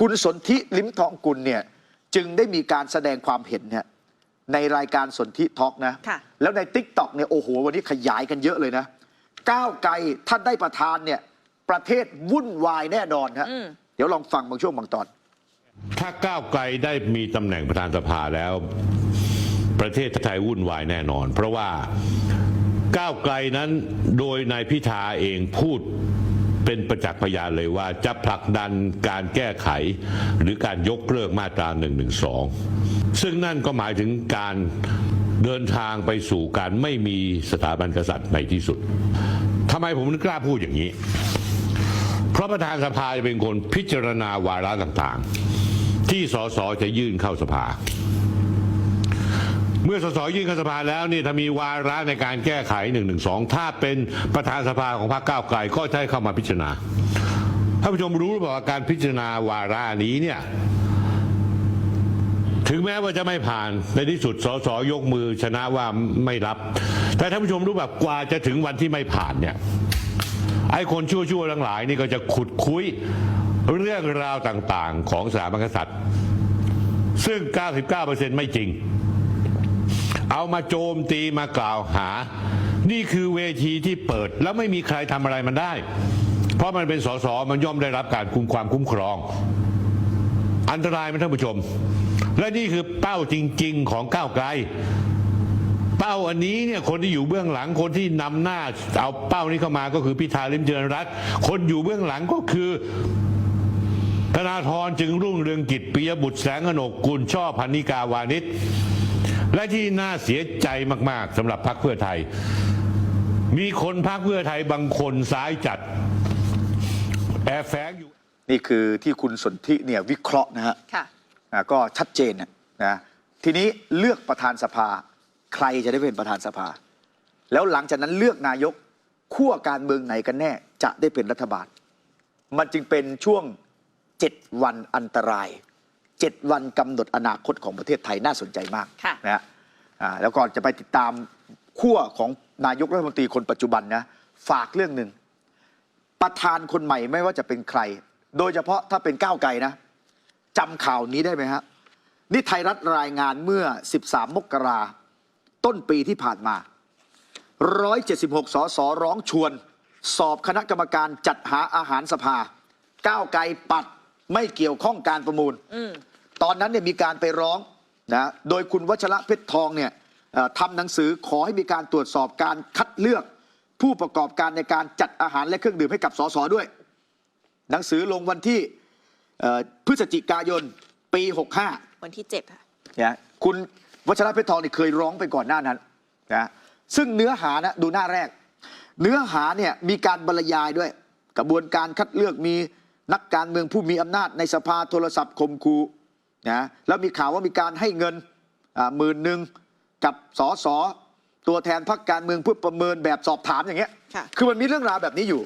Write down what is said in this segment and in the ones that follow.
คุณสนธิลิ้มทองกุลเนี่ยจึงได้มีการแสดงความเห็นเนี่ยในรายการสนธิทอล์กนะค่ะแล้วใน t ิ k t o k เนี่ยโอ้โหวันนี้ขยายกันเยอะเลยนะ ก้าวไกลท่านได้ประธานเนี่ยประเทศวุ่นวายแน่นอนครับอืมเดี๋ยวลองฟังบางช่วงบางตอน ถ้าก้าวไกลได้มีตำแหน่งประธานสภาแล้ว ประเทศไทยวุ่นวายแน่นอน เพราะว่าก้าวไกลนั้นโดยนายพิธาเองพูด เป็นประจักษ์พยานเลยว่าจะผลักดันการแก้ไข หรือการยกเลิกมาตรา1นึซึ่งนั่นก็หมายถึงการเดินทางไปสู่การไม่มีสถาบันกษัตริย์ในที่สุดทำไมผมถึงกล้าพูดอย่างนี้ เพราะประธานสภาจะเป็นคนพิจารณาวาระต่างๆ ที่สสจะยื่นเข้าสภา เมื่อสสยื่นเข้าสภาแล้วนี่ถ้ามีวาระในการแก้ไข1นึถ้าเป็นประธานสภาของพรรคก้าวไกลก็จะให้เข้ามาพิจารณาท่านผู้ชมรู้หรือเปล่าการพิจารณาวาระนี้เนี่ยถึงแม้ว่าจะไม่ผ่านในที่สุดสสยกมือชนะว่าไม่รับ แต่ท่านผู้ชมรู้แบบกว่าจะถึงวันที่ไม่ผ่านเนี่ยไอ้คนชั่วๆทั้งหลายนี่ก็จะขุดคุยเรื่องราวต่างๆ ของสถาบันกษัตริย์ ซึ่ง 99%ไม่จริง เอามาโจมตีมากล่าวหา นี่คือเวทีที่เปิด แล้วไม่มีใครทำอะไรมันได้ เพราะมันเป็นสสมันย่อมได้รับการคุ้มความคุ้มครอง อันตรายไหมท่านผู้ชม และนี่คือเป้าจริง ๆ ของก้าวไกลเป้าอันนี้เนี่ยคนที่อยู่เบื้องหลังคนที่นำหน้าเอาเป้านี้เข้ามาก็คือพิธาลิมเจริญรัตคนอยู่เบื้องหลังก็คือธนาธรจึงรุ่งเรืองกิจปิยบุตรแสงกนกกุลช่อพันนิกาวานิช และที่น่าเสียใจมาก ๆสำหรับพรรคเพื่อไทย มีคนพรรคเพื่อไทยบางคนซ้ายจัดแอบแฝงอยู่ นี่คือที่คุณสนธิเนี่ยวิเคราะห์นะฮะค่ะอ่าก็ชัดเจนนะนะทีนี้เลือกประธานสภาใครจะได้เป็นประธานสภา แล้วหลังจากนั้นเลือกนายกขั้วการเมืองไหนกันแน่จะได้เป็นรัฐบาล มันจึงเป็นช่วงเจ็ดวันอันตราย เจ็ดวันกำหนดอนาคตของประเทศไทยน่าสนใจมากค่ะ นะฮะอ่าแล้วก็จะไปติดตามขั้วของนายกรัฐมนตรีคนปัจจุบันนะฝากเรื่องหนึ่งประธานคนใหม่ไม่ว่าจะเป็นใคร โดยเฉพาะถ้าเป็นก้าวไกลนะจำข่าวนี้ได้ไหมฮะนี่ไทยรัฐรายงานเมื่อ 13 มกราต้นปีที่ผ่านมา 176 สสร้องชวน สอบคณะกรรมการจัดหาอาหารสภา ก้าวไกลปัดไม่เกี่ยวข้องการประมูล อืม ตอนนั้นเนี่ยมีการไปร้องนะโดยคุณวัชระเพชรทองเนี่ยเอ่อทำหนังสือขอให้มีการตรวจสอบการคัดเลือก ผู้ประกอบการในการจัดอาหารและเครื่องดื่มให้กับสสด้วย หนังสือลงวันที่เอ่อพฤศจิกายนปี 65 วันที่เจ็ดค่ะนะคุณวัชระเพชรทองนี่เคยร้องไปก่อนหน้านั้นนะซึ่งเนื้อหานะดูหน้าแรก เนื้อหาเนี่ยมีการบรรยายด้วย กระบวนการคัดเลือกมีนักการเมืองผู้มีอำนาจในสภาโทรศัพท์คมคู นะแล้วมีข่าวว่ามีการให้เงินหมื่นหนึ่งกับสอสอตัวแทนพรรคการเมืองเพื่อประเมินแบบสอบถามอย่างเงี้ยค่ะคือมันมีเรื่องราวแบบนี้อยู่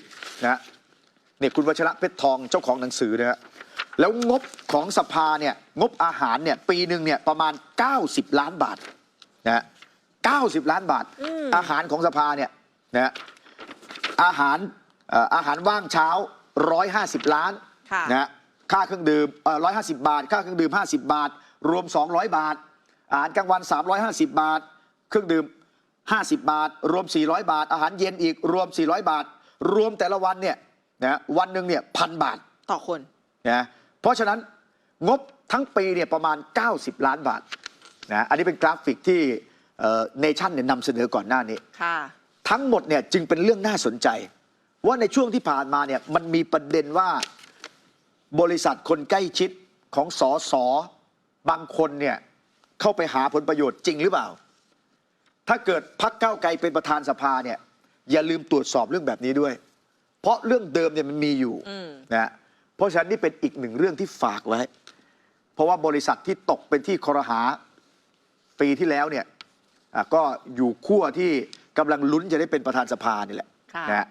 นะเนี่ยคุณวัชระเพชรทองเจ้าของหนังสือนะฮะแล้วงบของสภาเนี่ยงบอาหารเนี่ยปีหนึ่งเนี่ยประมาณ 90 ล้านบาทนะฮะ90ล้านบาทอืมอาหารของสภาเนี่ยนะฮะอาหารเอ่ออาหารว่างเช้า 150 ล้านค่ะนะฮะ ค่าเครื่องดื่มเอ่อ150บาท ค่าเครื่องดื่ม 50 บาท รวม 200 บาท อาหารกลางวัน 350 บาท เครื่องดื่ม 50 บาท รวม 400 บาท อาหารเย็นอีกรวม 400 บาท รวมแต่ละวันเนี่ยนะวันหนึ่งเนี่ยพันบาทต่อคนนะเพราะฉะนั้นงบทั้งปีเนี่ยประมาณ 90 ล้านบาทนะอันนี้เป็นกราฟิกที่เนชั่นเนี่ยนำเสนอก่อนหน้านี้ค่ะทั้งหมดเนี่ยจึงเป็นเรื่องน่าสนใจ ว่าในช่วงที่ผ่านมาเนี่ยมันมีประเด็นว่า บริษัทคนใกล้ชิดของสอสอบางคนเนี่ยเข้าไปหาผลประโยชน์จริงหรือเปล่า ถ้าเกิดพักเก้าวไกลเป็นประธานสภาเนี่ยอย่าลืมตรวจสอบเรื่องแบบนี้ด้วย เพราะเรื่องเดิมเนี่ยมันมีอยู่อืมนะฮะเพราะฉะนั้นนี่เป็นอีกหนึ่งเรื่องที่ฝากไว้ เพราะว่าบริษัทที่ตกเป็นที่คอรหาปีที่แล้วเนี่ยอะก็อยู่ขั้วที่กำลังลุ้นจะได้เป็นประธานสภานี่แหละค่ะนะฮะ